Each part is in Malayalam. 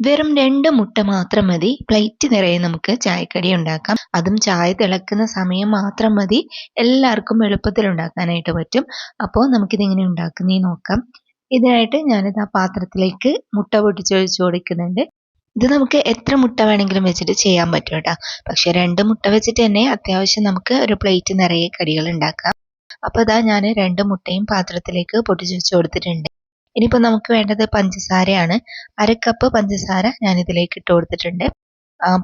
വെറും രണ്ട് മുട്ട മാത്രം മതി. പ്ലേറ്റ് നിറയെ നമുക്ക് ചായക്കടി ഉണ്ടാക്കാം. അതും ചായ തിളക്കുന്ന സമയം മാത്രം മതി. എല്ലാവർക്കും എളുപ്പത്തിൽ ഉണ്ടാക്കാനായിട്ട് പറ്റും. അപ്പോൾ നമുക്കിതെങ്ങനെ ഉണ്ടാക്കുന്നേ നോക്കാം. ഇതിനായിട്ട് ഞാനിത് ആ പാത്രത്തിലേക്ക് മുട്ട പൊട്ടിച്ചൊഴിച്ചു കൊടുക്കുന്നുണ്ട്. ഇത് നമുക്ക് എത്ര മുട്ട വേണമെങ്കിലും വെച്ചിട്ട് ചെയ്യാൻ പറ്റും കേട്ടോ. പക്ഷെ രണ്ട് മുട്ട വെച്ചിട്ട് തന്നെ അത്യാവശ്യം നമുക്ക് ഒരു പ്ലേറ്റ് നിറയെ കടികൾ ഉണ്ടാക്കാം. അപ്പോൾ ഇതാ ഞാൻ രണ്ട് മുട്ടയും പാത്രത്തിലേക്ക് പൊട്ടിച്ചൊഴിച്ചു കൊടുത്തിട്ടുണ്ട്. ഇനിയിപ്പോൾ നമുക്ക് വേണ്ടത് പഞ്ചസാരയാണ്. അര കപ്പ് പഞ്ചസാര ഞാൻ ഇതിലേക്ക് ഇട്ട് കൊടുത്തിട്ടുണ്ട്.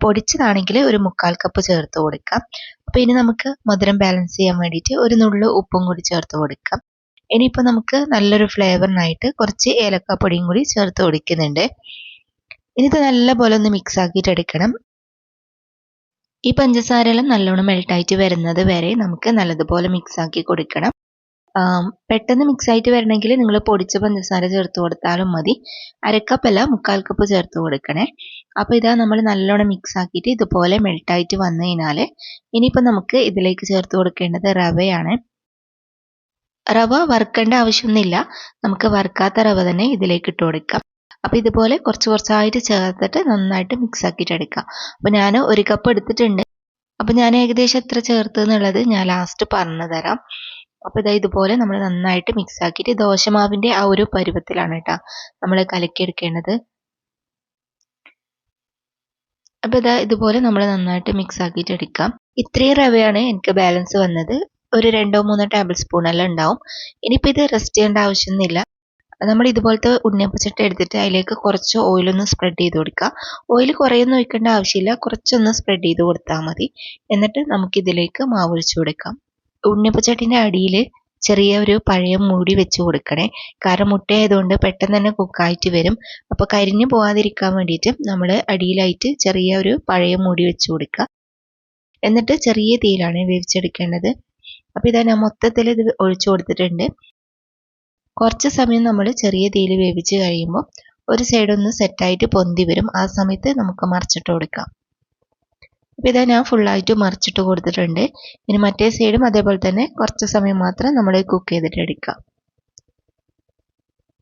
പൊടിച്ചതാണെങ്കിൽ ഒരു മുക്കാൽ കപ്പ് ചേർത്ത് കൊടുക്കാം. അപ്പോൾ ഇനി നമുക്ക് മധുരം ബാലൻസ് ചെയ്യാൻ വേണ്ടിയിട്ട് ഒരു നുള്ളു ഉപ്പും കൂടി ചേർത്ത് കൊടുക്കാം. ഇനിയിപ്പോൾ നമുക്ക് നല്ലൊരു ഫ്ലേവറിനായിട്ട് കുറച്ച് ഏലക്കാപ്പൊടിയും കൂടി ചേർത്ത് കൊടുക്കുന്നുണ്ട്. ഇത് നല്ലപോലെ ഒന്ന് മിക്സ് ആക്കിയിട്ട് എടുക്കണം. ഈ പഞ്ചസാരയെല്ലാം നല്ലോണം മെൽട്ടായിട്ട് വരുന്നത് വരെ നമുക്ക് നല്ലതുപോലെ മിക്സ് ആക്കി കൊടുക്കണം. പെട്ടെന്ന് മിക്സ് ആയിട്ട് വരണമെങ്കിൽ നിങ്ങൾ പൊടിച്ച പഞ്ചസാര ചേർത്ത് കൊടുത്താലും മതി. അരക്കപ്പല്ല മുക്കാൽ കപ്പ് ചേർത്ത് കൊടുക്കണേ. അപ്പോൾ ഇതാ നമ്മൾ നല്ലോണം മിക്സ് ആക്കിയിട്ട് ഇതുപോലെ മെൽട്ടായിട്ട് വന്നു കഴിഞ്ഞാൽ ഇനിയിപ്പോൾ നമുക്ക് ഇതിലേക്ക് ചേർത്ത് കൊടുക്കേണ്ടത് റവയാണ്. റവ വറുക്കേണ്ട ആവശ്യമൊന്നുമില്ല. നമുക്ക് വറുക്കാത്ത റവ തന്നെ ഇതിലേക്ക് ഇട്ട് കൊടുക്കാം. അപ്പോൾ ഇതുപോലെ കുറച്ച് കുറച്ചായിട്ട് ചേർത്തിട്ട് നന്നായിട്ട് മിക്സ് ആക്കിയിട്ട് എടുക്കാം. അപ്പോൾ ഞാൻ ഒരു കപ്പ് എടുത്തിട്ടുണ്ട്. അപ്പോൾ ഞാൻ ഏകദേശം എത്ര ചേർത്ത് എന്നുള്ളത് ഞാൻ ലാസ്റ്റ് പറഞ്ഞു തരാം അപ്പോൾ ഇതാ ഇതുപോലെ നമ്മൾ നന്നായിട്ട് മിക്സ് ആക്കിയിട്ട് ദോശമാവിന്റെ ആ ഒരു പരുവത്തിലാണ് കേട്ടോ നമ്മൾ കലക്കിയെടുക്കേണ്ടത്. അപ്പോൾ ഇതാ ഇതുപോലെ നമ്മൾ നന്നായിട്ട് മിക്സ് ആക്കിയിട്ട് എടുക്കാം. ഇത്രയും റവയാണ് എനിക്ക് ബാലൻസ് വന്നത്. ഒരു രണ്ടോ മൂന്നോ ടേബിൾ സ്പൂൺ എല്ലാം ഉണ്ടാവും. ഇനിയിപ്പോൾ ഇത് റെസ്റ്റ് ചെയ്യേണ്ട ആവശ്യമൊന്നുമില്ല. നമ്മൾ ഇതുപോലത്തെ ഉണ്ണിയപ്പച്ചട്ട എടുത്തിട്ട് അതിലേക്ക് കുറച്ച് ഓയിലൊന്ന് സ്പ്രെഡ് ചെയ്ത് കൊടുക്കുക ഓയിൽ കുറേയൊന്നും ഒഴിക്കേണ്ട ആവശ്യമില്ല. കുറച്ചൊന്ന് സ്പ്രെഡ് ചെയ്ത് കൊടുത്താൽ മതി. എന്നിട്ട് നമുക്കിതിലേക്ക് മാവ് ഒഴിച്ചു കൊടുക്കാം. ഉണ്ണിയപ്പച്ചട്ടിന്റെ അടിയിൽ ചെറിയ ഒരു പഴയ മൂടി വെച്ച് കൊടുക്കണേ. കാരണം മുട്ടയായതുകൊണ്ട് പെട്ടെന്ന് തന്നെ കുക്കായിട്ട് വരും. അപ്പോൾ കരിഞ്ഞു പോകാതിരിക്കാൻ വേണ്ടിയിട്ട് നമ്മൾ അടിയിലായിട്ട് ചെറിയ ഒരു പഴയ മൂടി വെച്ച് കൊടുക്കുക. എന്നിട്ട് ചെറിയ തീയിലാണ് വേവിച്ചെടുക്കേണ്ടത്. അപ്പോൾ ഇതാ ഞാൻ മൊത്തത്തിൽ ഇത് ഒഴിച്ചു കൊടുത്തിട്ടുണ്ട്. കുറച്ച് സമയം നമ്മൾ ചെറിയ തീയിൽ വേവിച്ച് കഴിയുമ്പോൾ ഒരു സൈഡ് ഒന്ന് സെറ്റായിട്ട് പൊന്തി വരും. ആ സമയത്ത് നമുക്ക് മറിച്ചിട്ട് കൊടുക്കാം. അപ്പോൾ ഇതാ ഞാൻ ഫുള്ളായിട്ട് മറിച്ചിട്ട് കൊടുത്തിട്ടുണ്ട്. ഇനി മറ്റേ സൈഡും അതേപോലെ തന്നെ കുറച്ച് സമയം മാത്രം നമ്മൾ കുക്ക് ചെയ്തിട്ട് എടുക്കാം.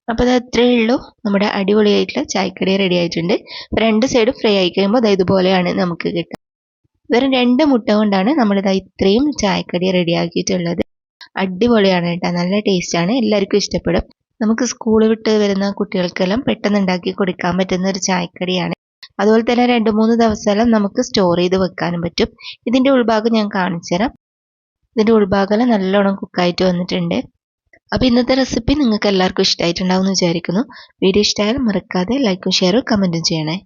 അപ്പോൾ അത് അത്രയേ ഉള്ളൂ. നമ്മുടെ അടിപൊളിയായിട്ടുള്ള ചായക്കടി റെഡി ആയിട്ടുണ്ട്. രണ്ട് സൈഡും ഫ്രൈ ആയി കഴിയുമ്പോൾ അത് ഇതുപോലെയാണ് നമുക്ക് കിട്ടുക. വെറും രണ്ട് മുട്ട കൊണ്ടാണ് നമ്മളിത് ഇത്രയും ചായക്കടി റെഡി ആക്കിയിട്ടുള്ളത്. അടിപൊളിയാണ് കേട്ടോ. നല്ല ടേസ്റ്റാണ് എല്ലാവർക്കും ഇഷ്ടപ്പെടും. നമുക്ക് സ്കൂൾ വിട്ട് വരുന്ന കുട്ടികൾക്കെല്ലാം പെട്ടെന്ന് ഉണ്ടാക്കി കൊടുക്കാൻ പറ്റുന്ന ഒരു ചായക്കടിയാണ്. അതുപോലെ തന്നെ രണ്ട് മൂന്ന് ദിവസമെല്ലാം നമുക്ക് സ്റ്റോർ ചെയ്ത് വെക്കാനും പറ്റും. ഇതിന്റെ ഉൾഭാഗം ഞാൻ കാണിച്ചു തരാം. ഇതിന്റെ ഉൾഭാഗം നല്ലോണം കുക്കായിട്ട് വന്നിട്ടുണ്ട്. അപ്പോൾ ഇന്നത്തെ റെസിപ്പി നിങ്ങൾക്ക് എല്ലാവർക്കും ഇഷ്ടമായിട്ടുണ്ടാവും എന്ന് വിചാരിക്കുന്നു. വീഡിയോ ഇഷ്ടമായാലും മറക്കാതെ ലൈക്കും ഷെയറും കമന്റും ചെയ്യണേ.